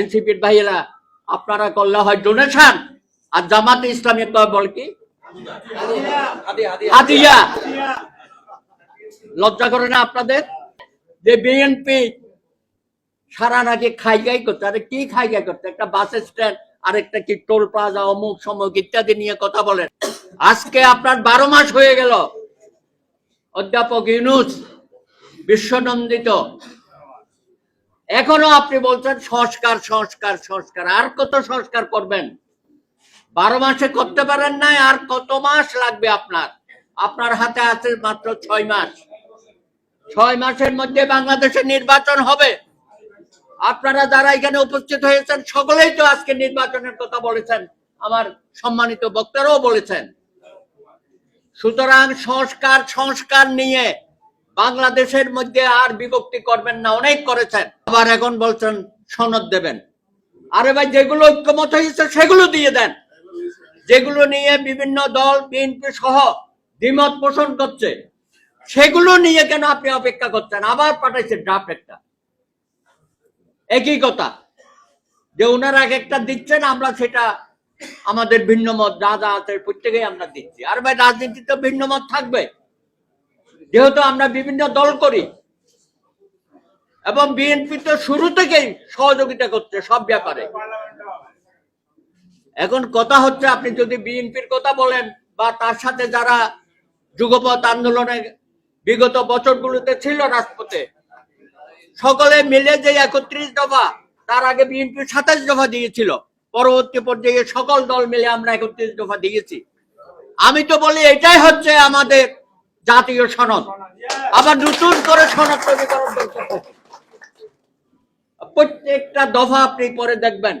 এনসিপির ভাইয়েরা, আপনারা করলে হয় ডোনেশন আর জামাতে ইসলামী বল কি? লজ্জা করে না আপনাদের? যে বিএনপি সারা নাকি খাইগাই করতে আরে কি খাইগাই করতে একটা বাস স্ট্যান্ড, আরেকটা কি টোল প্লাজা, অমুক সমুক ইত্যাদি নিয়ে কথা বলেন। আজকে আপনার বারো মাস হয়ে গেল। অধ্যাপক ইউনুস বিশ্বনন্দিত এখনও আপনি বলছেন সংস্কার সংস্কার সংস্কার। আর কত সংস্কার করবেন? বারো মাসে করতে পারেন নাই, আর কত মাস লাগবে আপনার? আপনার হাতে আছে মাত্র ছয় মাস। ছয় মাসের মধ্যে বাংলাদেশে নির্বাচন হবে। আপনারা যারা এখানে উপস্থিত হয়েছেন, সকলেই তো আজকে নির্বাচনের কথা বলেছেন। আমার সম্মানিত বক্তারাও বলেছেন। সুতরাং সংস্কার সংস্কার নিয়ে বাংলাদেশের মধ্যে আর বিভক্তি করবেন না, অনেক করেছেন। আবার এখন বলছেন, সনদ দেবেন। আরে ভাই, যেগুলো ঐক্যমত হয়েছে, সেগুলো দিয়ে দেন। যেগুলো নিয়ে বিভিন্ন দল বিএনপি সহ দ্বিমত পোষণ করছে, সেগুলো নিয়ে কেন আপনি অপেক্ষা করছেন? আবার পাঠাইছেন ড্রাফট একটা। একই কথা, যে ওনারা এক একটা দিচ্ছেন, আমরা সেটা আমাদের ভিন্ন মত, যা যা আছে প্রত্যেকেই আমরা দিচ্ছি। আর ভাই, রাজনীতিতে ভিন্ন মত থাকবে? যেহেতু আমরা বিভিন্ন দল করি, এবং বিএনপি তো শুরু থেকেই সহযোগিতা করছে সব ব্যাপারে। এখন কথা হচ্ছে, আপনি যদি বিএনপির কথা বলেন বা তার সাথে যারা যুগপথ আন্দোলনে বিগত বছরগুলোতে ছিল রাজপথে, সকলে মিলে যে একত্রিশ দফা, তার আগে বিএনপি সাতাশ দফা দিয়েছিল। পরবর্তী পর্যায়ে সকল দল মিলে আমরা একত্রিশ দফা দিয়েছি। আমি তো বলি, এটাই হচ্ছে আমাদের জাতীয় সনদ। আবার নতুন করে সনদ তৈরি করার প্রত্যেকটা দফা আপনি পরে দেখবেন।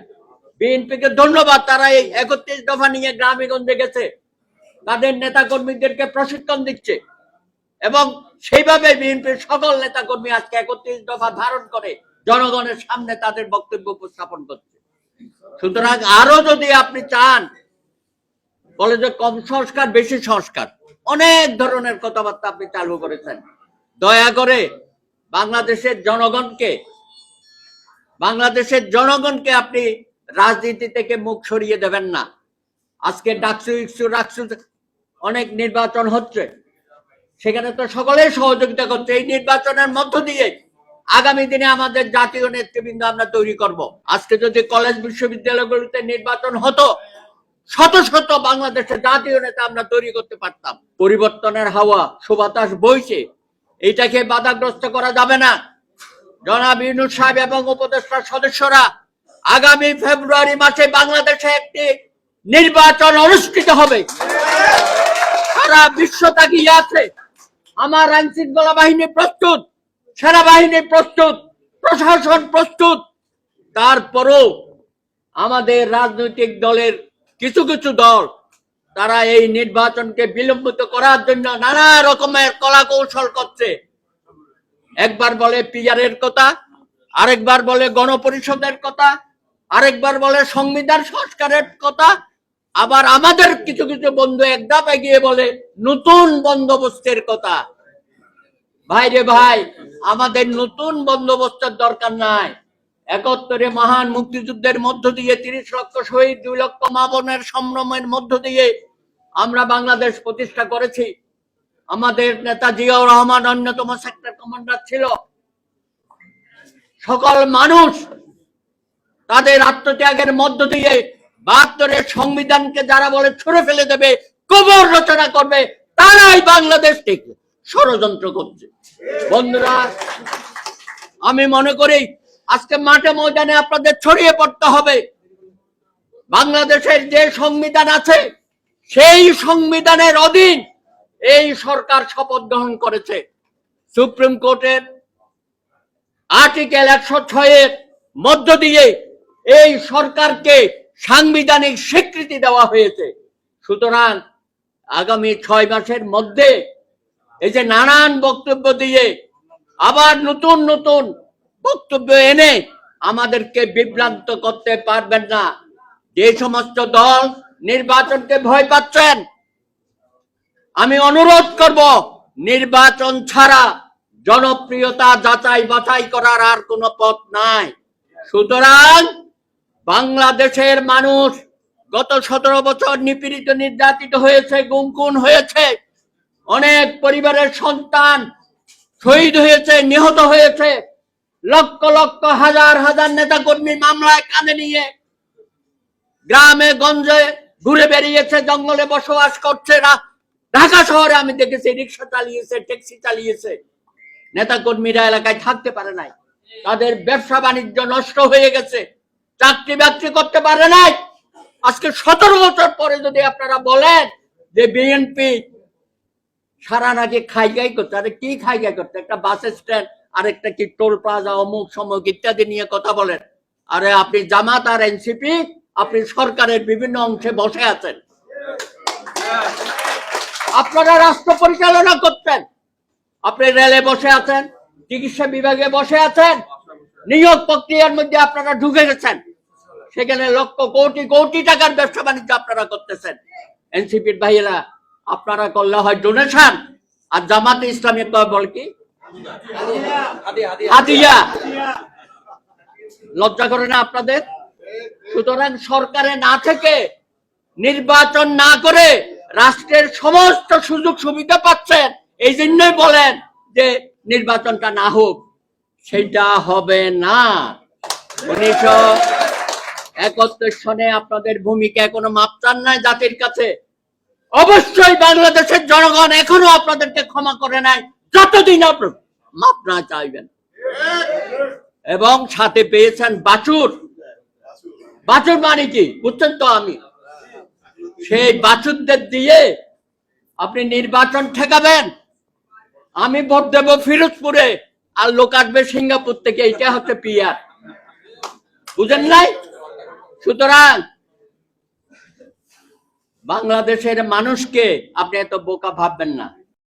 বিএনপিকে ধন্যবাদ, তারা এই একত্রিশ দফা নিয়ে গ্রামে গঞ্জে গেছে। তাদের নেতা কর্মীদেরকে প্রশিক্ষণ দিচ্ছে। এবং সেইভাবে বিএনপির সকল নেতা কর্মী আজকে একত্রিশ দফা ধারণ করে জনগণের সামনে তাদের বক্তব্য উপস্থাপন করছে। সুতরাং আরও যদি আপনি চান বলে যে কম সংস্কার, বেশি সংস্কার। অনেক ধরনের কথাবার্তা আপনি চালু করেছেন। দয়া করে বাংলাদেশের জনগণকে বাংলাদেশের জনগণকে আপনি রাজনীতি থেকে মুখ সরিয়ে দেবেন না। আজকে ডাকসু, ইকসু, রাকসু অনেক নির্বাচন হচ্ছে। সেখানে তো সকলেই সহযোগিতা করছে। এই নির্বাচনের মধ্য দিয়ে আগামী দিনে আমাদের জাতীয় নেতৃবৃন্দ আমরা তৈরি করব। আজকে যদি কলেজ বিশ্ববিদ্যালয়গুলিতে নির্বাচন হতো শত শত বাংলাদেশের জাতীয় নেতা আমরা তৈরি করতে পারতাম। পরিবর্তনের হাওয়া, সুবাতাস বইছে। এটাকে বাধাগ্রস্ত করা যাবে না। জনাব ইউনুস সাহেব এবং উপদেষ্টা সদস্যরা আগামী ফেব্রুয়ারি মাসে বাংলাদেশে একটি নির্বাচন অনুষ্ঠিত হবে। সারা বিশ্ব তাকিয়ে আছে। আমার আইন শৃঙ্খলা বাহিনী প্রস্তুত, সেনাবাহিনী প্রস্তুত, প্রশাসন প্রস্তুত। তারপরও আমাদের রাজনৈতিক দলের কিছু কিছু দল তারা এই নির্বাচনকে বিলম্বিত করার জন্য নানা রকমের কলা কৌশল করছে। একবার বলে পিয়ারের কথা, আরেকবার বলে গণপরিষদের কথা, আরেকবার বলে সংবিধান সংস্কারের কথা, আবার আমাদের কিছু কিছু বন্ধু এক এগিয়ে বলে নতুন বন্দোবস্তের কথা। ভাই রে ভাই, আমাদের নতুন বন্দোবস্তের দরকার নাই। একাত্তরে মহান মুক্তিযুদ্ধের মধ্য দিয়ে তিরিশ লক্ষ শহীদ, দুই লক্ষ মা বোনের সম্ভ্রমের মধ্য দিয়ে আমরা বাংলাদেশ প্রতিষ্ঠা করেছি। আমাদের নেতা জিয়াউর রহমান অন্যতম সেক্টর কমান্ডার ছিল। সকল মানুষ তাদের আত্মত্যাগের মধ্য দিয়ে বাহাত্তরের সংবিধানকে যারা বলে ছুড়ে ফেলে দেবে কবর রচনা করবে, তারাই বাংলাদেশ থেকে ষড়যন্ত্র করছে। বন্ধুরা, আমি মনে করি আজকে মাঠে ময়দানে আপনাদের ছড়িয়ে পড়তে হবে। বাংলাদেশের যে সংবিধান আছে, সেই সংবিধানের অধীন এই সরকার শপথ গ্রহণ করেছে। সুপ্রিম কোর্টের আর্টিকেল একশো ছয়ের মধ্য দিয়ে এই সরকারকে সাংবিধানিক স্বীকৃতি দেওয়া হয়েছে। সুতরাং আগামী ছয় মাসের মধ্যে এই যে নানান বক্তব্য দিয়ে আবার নতুন নতুন বক্তব্য এনে আমাদেরকে বিভ্রান্ত করতে পারবেন না। যে সমস্ত দল নির্বাচনকে ভয় পাচ্ছেন, আমি অনুরোধ করব, নির্বাচন ছাড়া জনপ্রিয়তা যাচাই বাছাই করার আর কোনো পথ নাই। সুতরাং বাংলাদেশের মানুষ গত সতেরো বছর নিপীড়িত, নির্যাতিত হয়েছে গুমকুন হয়েছে, অনেক পরিবারের সন্তান শহীদ হয়েছে, নিহত হয়েছে লক্ষ লক্ষ হাজার হাজার নেতা কর্মী মামলায় কাঁধে নিয়ে গ্রামে, গঞ্জে ঘুরে বেরিয়েছে, জঙ্গলে বসবাস করছে। রা- ঢাকা শহরে আমি দেখেছি, রিক্সা চালিয়েছে, ট্যাক্সি চালিয়েছে। নেতা কর্মীরা এলাকায় থাকতে পারে নাই। তাদের ব্যবসা বাণিজ্য নষ্ট হয়ে গেছে। চাকরি বাকরি করতে পারে নাই। আজকে সতেরো বছর পরে যদি আপনারা বলেন যে বিএনপি সারা নাকি খাইগাই করতে আরে কি খাইগাই করতে একটা বাস স্ট্যান্ড আরেকটা কি টোল প্লাজা, অমুক সমুক ইত্যাদি নিয়ে কথা বলেন। আরে আপনি জামাত আর এনসিপি, আপনি সরকারের বিভিন্ন অংশে বসে আছেন। আপনারা রাষ্ট্র পরিচালনা করতেন। আপনি রেলে বসে আছেন, চিকিৎসা বিভাগে বসে আছেন, নিয়োগ প্রক্রিয়ার মধ্যে আপনারা ঢুকে গেছেন। সেখানে লক্ষ কোটি কোটি টাকার ব্যবসা বাণিজ্য আপনারা করতেছেন। এনসিপির ভাইয়েরা, আপনারা করলে হয় ডোনেশন আর জামাতে ইসলামী বল কি? হাদিয়া। লজ্জা করে না আপনাদের? সুতরাং সরকারে না থেকে নির্বাচন না করে রাষ্ট্রের সমস্ত সুযোগ সুবিধা পাচ্ছেন, এই জন্যই বলেন যে নির্বাচনটা না হোক, সেটা হবে না। উনিশশো একাত্তর সনে আপনাদের ভূমিকা এখনও মাপ চান নাই জাতির কাছে। অবশ্যই বাংলাদেশের জনগণ এখনও আপনাদেরকে ক্ষমা করে নাই, যতদিন আপনার মাপ না চাইবেন। এবং সাথে পেয়েছেন বাছুর। বাছুর মানে কি? বুঝছেন তো আমি? সেই বাছুরদের দিয়ে আপনি নির্বাচন ঠেকাবেন। আমি ভোট দেব ফিরোজপুরে, আর লোক আসবে সিঙ্গাপুর থেকে এটা হচ্ছে পিয়ার বুঝেন নাই? সুতরাং বাংলাদেশের মানুষকে আপনি এত বোকা ভাববেন না।